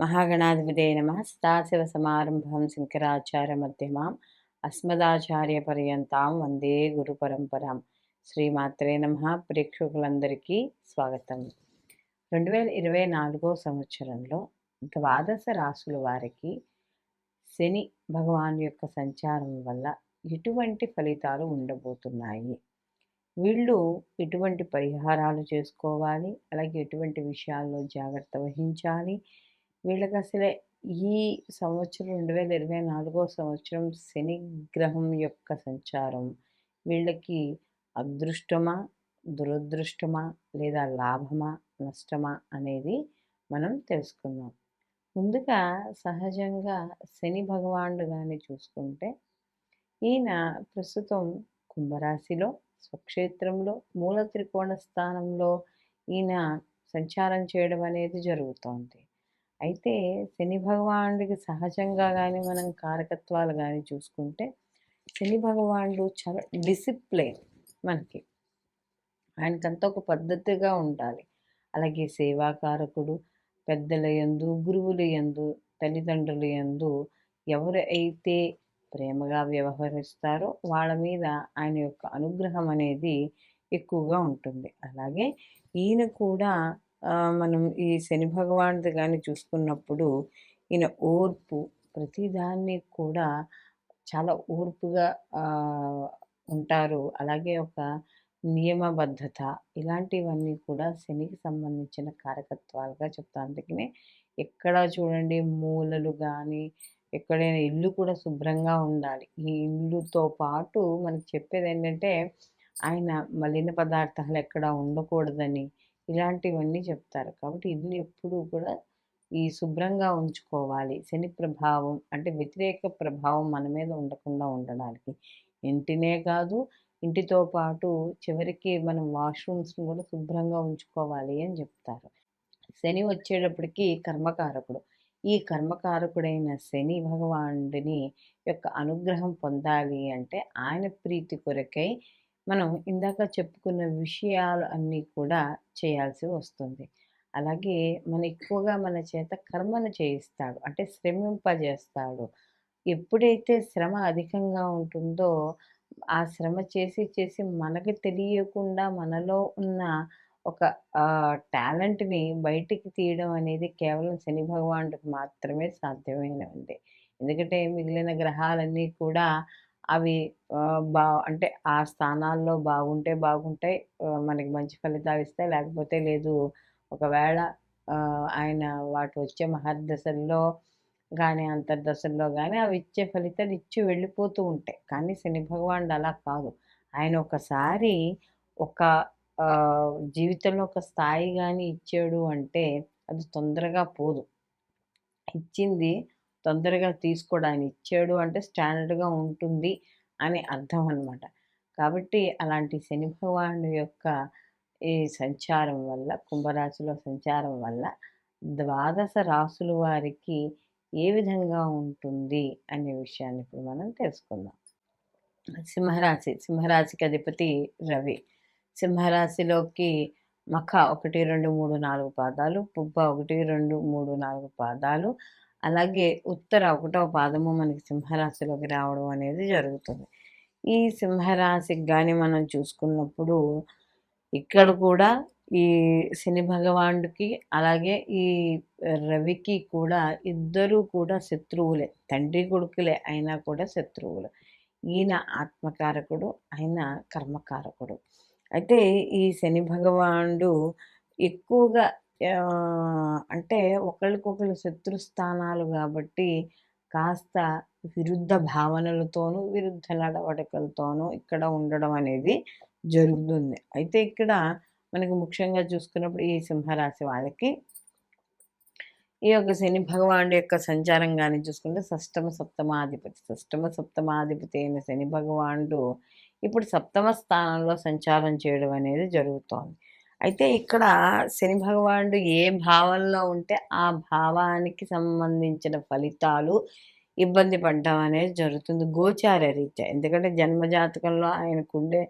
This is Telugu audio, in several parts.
మహాగణాధిపతే నమ. సదాశివ సమారంభం శంకరాచార్య మధ్యమాం. అస్మదాచార్య పర్యంతాం. వందే గురు పరంపరాం. శ్రీమాత్రే నమ. ప్రేక్షకులందరికీ స్వాగతం. రెండు వేల ఇరవై నాలుగో సంవత్సరంలో ద్వాదశ రాసుల వారికి శని భగవాన్ యొక్క సంచారం వల్ల ఎటువంటి ఫలితాలు ఉండబోతున్నాయి. వీళ్ళు ఎటువంటి పరిహారాలు చేసుకోవాలి. అలాగే ఎటువంటి విషయాల్లో జాగ్రత్త వహించాలి. వీళ్ళకి అసలే ఈ సంవత్సరం రెండు వేల ఇరవై నాలుగో సంవత్సరం శని గ్రహం యొక్క సంచారం. వీళ్ళకి అదృష్టమా దురదృష్టమా లేదా లాభమా నష్టమా అనేది మనం తెలుసుకుందాం. ముందుగా సహజంగా శని భగవానుడు కానీ చూసుకుంటే ఈయన ప్రస్తుతం కుంభరాశిలో స్వక్షేత్రంలో మూల త్రికోణ స్థానంలో ఈయన సంచారం చేయడం అనేది జరుగుతోంది. అయితే శని భగవానుడికి సహజంగా కానీ మనం కారకత్వాలు కానీ చూసుకుంటే శని భగవానుడు చాలా డిసిప్లైన్ మనకి. ఆయనకంతా ఒక పద్ధతిగా ఉండాలి. అలాగే సేవాకారకుడు పెద్దల యందు గురువుల యందు తల్లిదండ్రుల యందు ఎవరు అయితే ప్రేమగా వ్యవహరిస్తారో వాళ్ళ మీద ఆయన యొక్క అనుగ్రహం అనేది ఎక్కువగా ఉంటుంది. అలాగే ఈయన కూడా మనం ఈ శని భగవానుడి కానీ చూసుకున్నప్పుడు ఈయన ఓర్పు ప్రతిదాన్ని కూడా చాలా ఓర్పుగా ఉంటారు. అలాగే ఒక నియమబద్ధత ఇలాంటివన్నీ కూడా శనికి సంబంధించిన కారకత్వాలుగా చెప్తాను అందుకనే ఎక్కడ చూడండి మూలలు కానీ ఎక్కడైనా ఇల్లు కూడా శుభ్రంగా ఉండాలి. ఈ ఇల్లుతో పాటు మనకి చెప్పేది ఏంటంటే ఆయన మలిన పదార్థాలు ఎక్కడ ఉండకూడదని ఇలాంటివన్నీ చెప్తారు. కాబట్టి ఇల్లు ఎప్పుడూ కూడా ఈ శుభ్రంగా ఉంచుకోవాలి. శని ప్రభావం అంటే వ్యతిరేక ప్రభావం మన మీద ఉండకుండా ఉండడానికి. ఇంటినే కాదు ఇంటితో పాటు చివరికి మనం వాష్రూమ్స్ని కూడా శుభ్రంగా ఉంచుకోవాలి అని చెప్తారు. శని వచ్చేటప్పటికి కర్మకారకుడు. ఈ కర్మకారకుడైన శని భగవానుడిని యొక్క అనుగ్రహం పొందాలి అంటే ఆయన ప్రీతి కొరకై మనం ఇందాక చెప్పుకున్న విషయాలు అన్నీ కూడా చేయాల్సి వస్తుంది. అలాగే మన ఎక్కువగా మన చేత కర్మను చేయిస్తాడు. అంటే శ్రమింపజేస్తాడు. ఎప్పుడైతే శ్రమ అధికంగా ఉంటుందో ఆ శ్రమ చేసి చేసి మనకి తెలియకుండా మనలో ఉన్న ఒక టాలెంట్ని బయటికి తీయడం అనేది కేవలం శని భగవానుడికి మాత్రమే సాధ్యమైనది ఎందుకంటే మిగిలిన గ్రహాలన్నీ కూడా అవి బా అంటే ఆ స్థానాల్లో బాగుంటే బాగుంటాయి. మనకి మంచి ఫలితాలు ఇస్తాయి. లేకపోతే లేదు ఒకవేళ ఆయన వాటి వచ్చే మహర్దశల్లో కానీ అంతర్దశల్లో కానీ అవి ఇచ్చే ఫలితాలు ఇచ్చి వెళ్ళిపోతూ ఉంటాయి. కానీ శని భగవానుడు అలా కాదు. ఆయన ఒకసారి ఒక జీవితంలో ఒక స్థాయి కానీ ఇచ్చాడు అంటే అది తొందరగా పోదు. ఇచ్చింది తొందరగా తీసుకోడు. ఆయన ఇచ్చాడు అంటే స్టాండర్డ్గా ఉంటుంది అని అర్థం అనమాట కాబట్టి అలాంటి శని భగవానుడి యొక్క ఈ సంచారం వల్ల కుంభరాశిలో సంచారం వల్ల ద్వాదశ రాసుల వారికి ఏ విధంగా ఉంటుంది అనే విషయాన్ని ఇప్పుడు మనం తెలుసుకుందాం. సింహరాశి సింహరాశికి అధిపతి రవి. సింహరాశిలోకి మఖ ఒకటి రెండు మూడు నాలుగు పాదాలు పుబ్బ ఒకటి రెండు మూడు నాలుగు పాదాలు అలాగే ఉత్తర ఒకటవ పాదము మనకి సింహరాశిలోకి రావడం అనేది జరుగుతుంది. ఈ సింహరాశికి కానీ మనం చూసుకున్నప్పుడు ఇక్కడ కూడా ఈ శని భగవానుడికి అలాగే ఈ రవికి కూడా ఇద్దరూ కూడా శత్రువులే తండ్రి కొడుకులే అయినా కూడా శత్రువులు. ఈయన ఆత్మకారకుడు ఆయన కర్మకారకుడు. అయితే ఈ శని భగవానుడు ఎక్కువగా అంటే ఒకరికొకరు శత్రు స్థానాలు కాబట్టి కాస్త విరుద్ధ భావనలతోనూ విరుద్ధ నడవడికలతోనూ ఇక్కడ ఉండడం అనేది జరుగుతుంది. అయితే ఇక్కడ మనకి ముఖ్యంగా చూసుకున్నప్పుడు ఈ సింహరాశి వాళ్ళకి ఈ యొక్క శని భగవానుడి యొక్క సంచారం కానీ చూసుకుంటే షష్టమ సప్తమాధిపతి సప్తమ సప్తమాధిపతి అయిన శని భగవానుడు ఇప్పుడు సప్తమ స్థానంలో సంచారం చేయడం అనేది జరుగుతోంది. అయితే ఇక్కడ శని భగవానుడు ఏ భావంలో ఉంటే ఆ భావానికి సంబంధించిన ఫలితాలు ఇబ్బంది పడడం అనేది జరుగుతుంది గోచార రీత్యా. ఎందుకంటే జన్మజాతకంలో ఆయనకుండే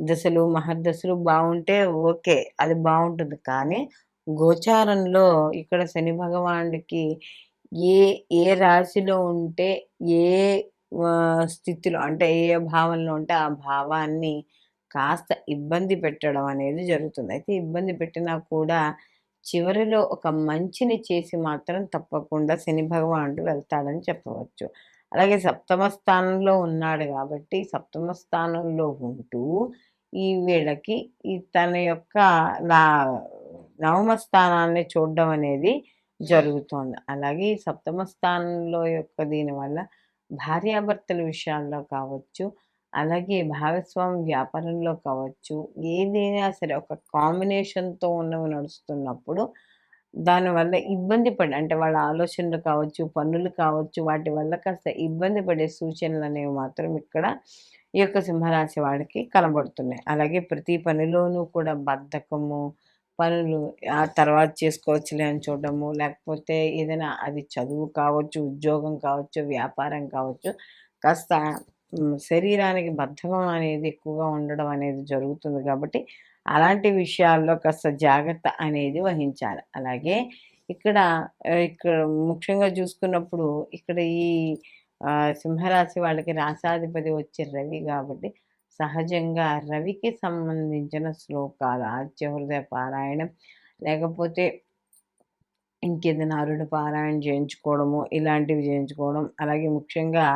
దశలు మహర్దశలు బాగుంటే ఓకే అది బాగుంటుంది. కానీ గోచారంలో ఇక్కడ శని భగవానుడికి ఏ ఏ రాశిలో ఉంటే ఏ స్థితిలో అంటే ఏ భావంలో ఉంటే ఆ భావాన్ని కాస్త ఇబ్బంది పెట్టడం అనేది జరుగుతుంది. అయితే ఇబ్బంది పెట్టినా కూడా చివరిలో ఒక మంచిని చేసి మాత్రం తప్పకుండా శని భగవానుడు వెళ్తాడని చెప్పవచ్చు. అలాగే సప్తమ స్థానంలో ఉన్నాడు కాబట్టి సప్తమ స్థానంలో ఉంటూ ఈ వీళ్ళకి ఈ తన యొక్క నా నవమ స్థానాన్ని చూడడం అనేది జరుగుతోంది. అలాగే ఈ సప్తమ స్థానంలో యొక్క దీనివల్ల భార్యాభర్తల విషయాల్లో కావచ్చు అలాగే భాగస్వామి వ్యాపారంలో కావచ్చు ఏదైనా సరే ఒక కాంబినేషన్తో ఉన్నవి నడుస్తున్నప్పుడు దానివల్ల ఇబ్బంది పడి అంటే వాళ్ళ ఆలోచనలు కావచ్చు పనులు కావచ్చు వాటి వల్ల కాస్త ఇబ్బంది పడే సూచనలు అనేవి మాత్రం ఇక్కడ ఈ యొక్క సింహరాశి వాడికి కనబడుతున్నాయి. అలాగే ప్రతి పనిలోనూ కూడా బద్ధకము పనులు ఆ తర్వాత చేసుకోవచ్చులే అని చూడడము లేకపోతే ఏదైనా అది చదువు కావచ్చు ఉద్యోగం కావచ్చు వ్యాపారం కావచ్చు కాస్త శరీరానికి బద్ధకం అనేది ఎక్కువగా ఉండడం అనేది జరుగుతుంది కాబట్టి అలాంటి విషయాల్లో కాస్త జాగ్రత్త అనేది వహించాలి. అలాగే ఇక్కడ ఇక్కడ ముఖ్యంగా చూసుకున్నప్పుడు ఇక్కడ ఈ సింహరాశి వాళ్ళకి రాసాధిపతి వచ్చే రవి కాబట్టి సహజంగా రవికి సంబంధించిన శ్లోకాలు ఆద్యహృదయ పారాయణం లేకపోతే ఇంకేదైనా అరుడు పారాయణ చేయించుకోవడము ఇలాంటివి చేయించుకోవడం అలాగే ముఖ్యంగా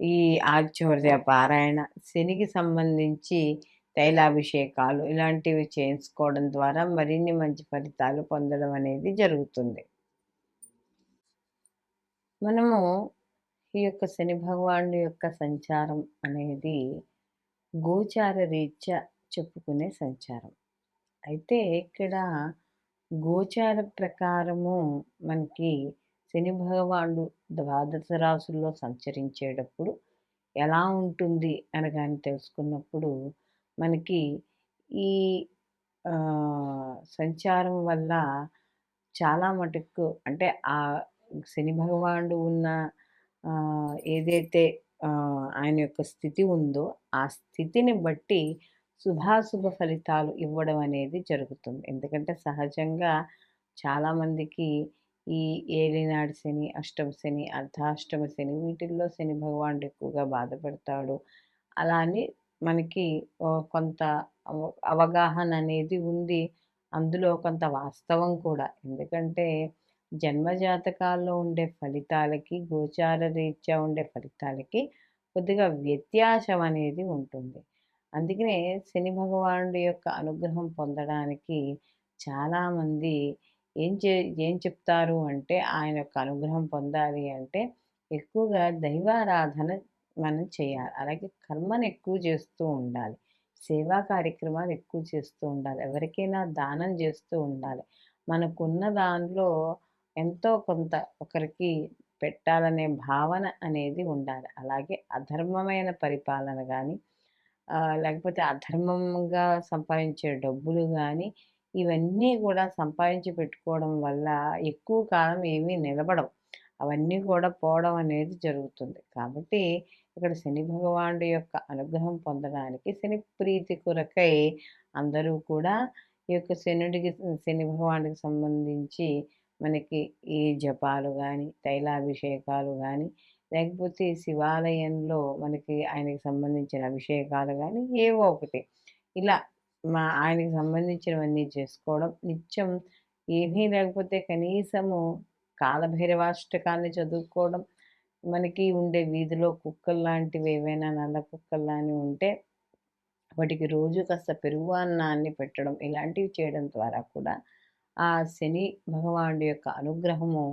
ఈ ఆద్యహృదయ పారాయణ శనికి సంబంధించి తైలాభిషేకాలు ఇలాంటివి చేయించుకోవడం ద్వారా మరిన్ని మంచి ఫలితాలు పొందడం అనేది జరుగుతుంది. మనము ఈ యొక్క శని భగవానుడి యొక్క సంచారం అనేది గోచార రీత్యా చెప్పుకునే సంచారం. అయితే ఇక్కడ గోచార ప్రకారము మనకి శని భగవానుడు ద్వాదశ రాసుల్లో సంచరించేటప్పుడు ఎలా ఉంటుంది అని కానీ తెలుసుకున్నప్పుడు మనకి ఈ సంచారం వల్ల చాలా మటుకు అంటే ఆ శని భగవానుడు ఉన్న ఏదైతే ఆయన యొక్క స్థితి ఉందో ఆ స్థితిని బట్టి శుభాశుభ ఫలితాలు ఇవ్వడం అనేది జరుగుతుంది. ఎందుకంటే సహజంగా చాలామందికి ఈ ఏలినాడు శని అష్టమ శని అర్ధాష్టమ శని వీటిల్లో శని భగవానుడు ఎక్కువగా బాధపడతాడు. అలా అని మనకి కొంత అవగాహన అనేది ఉంది. అందులో కొంత వాస్తవం కూడా. ఎందుకంటే జన్మజాతకాల్లో ఉండే ఫలితాలకి గోచార రీత్యా ఉండే ఫలితాలకి కొద్దిగా వ్యత్యాసం అనేది ఉంటుంది. అందుకనే శని భగవానుడి యొక్క అనుగ్రహం పొందడానికి చాలామంది ఏం చే ఏం చెప్తారు అంటే ఆయన యొక్క అనుగ్రహం పొందాలి అంటే ఎక్కువగా దైవారాధన మనం చేయాలి. అలాగే కర్మను ఎక్కువ చేస్తూ ఉండాలి. సేవా కార్యక్రమాలు ఎక్కువ చేస్తూ ఉండాలి. ఎవరికైనా దానం చేస్తూ ఉండాలి. మనకున్న దానిలో ఎంతో కొంత ఒకరికి పెట్టాలనే భావన అనేది ఉండాలి. అలాగే అధర్మమైన పరిపాలన కానీ లేకపోతే అధర్మంగా సంపాదించే డబ్బులు కానీ ఇవన్నీ కూడా సంపాదించి పెట్టుకోవడం వల్ల ఎక్కువ కాలం ఏమీ నిలబడవు. అవన్నీ కూడా పోవడం అనేది జరుగుతుంది. కాబట్టి ఇక్కడ శని భగవానుడి యొక్క అనుగ్రహం పొందడానికి శని ప్రీతి కొరకై అందరూ కూడా ఈ యొక్క శనుడికి శని భగవానుడికి సంబంధించి మనకి ఈ జపాలు కానీ తైలాభిషేకాలు కానీ లేకపోతే శివాలయంలో మనకి ఆయనకి సంబంధించిన అభిషేకాలు కానీ ఏవో ఒకటి. ఇలా మా ఆయనకి సంబంధించినవన్నీ చేసుకోవడం నిత్యం. ఏమీ లేకపోతే కనీసము కాలభైరవాష్టకాన్ని చదువుకోవడం. మనకి ఉండే వీధిలో కుక్కలు లాంటివి ఏవైనా నల్ల కుక్కలు లాని ఉంటే వాటికి రోజు కాస్త పెరుగు అన్నాన్ని పెట్టడం ఇలాంటివి చేయడం ద్వారా కూడా ఆ శని భగవానుడి యొక్క అనుగ్రహము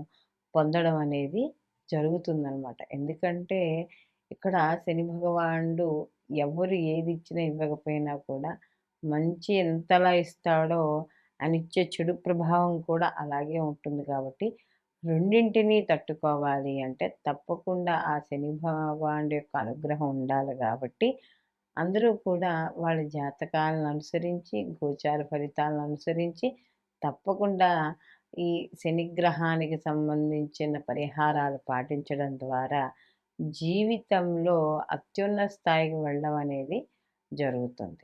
పొందడం అనేది జరుగుతుందనమాట ఎందుకంటే ఇక్కడ శని భగవానుడు ఎవరు ఏది ఇచ్చినా ఇవ్వకపోయినా కూడా మంచి ఎంతలా ఇస్తాడో అనిచ్చే ఇచ్చే చెడు ప్రభావం కూడా అలాగే ఉంటుంది కాబట్టి రెండింటినీ తట్టుకోవాలి అంటే తప్పకుండా ఆ శని భగవానుడి యొక్క అనుగ్రహం ఉండాలి కాబట్టి అందరూ కూడా వాళ్ళ జాతకాలను అనుసరించి గోచార ఫలితాలను అనుసరించి తప్పకుండా ఈ శనిగ్రహానికి సంబంధించిన పరిహారాలు పాటించడం ద్వారా జీవితంలో అత్యున్నత స్థాయికి వెళ్ళడం అనేది జరుగుతుంది.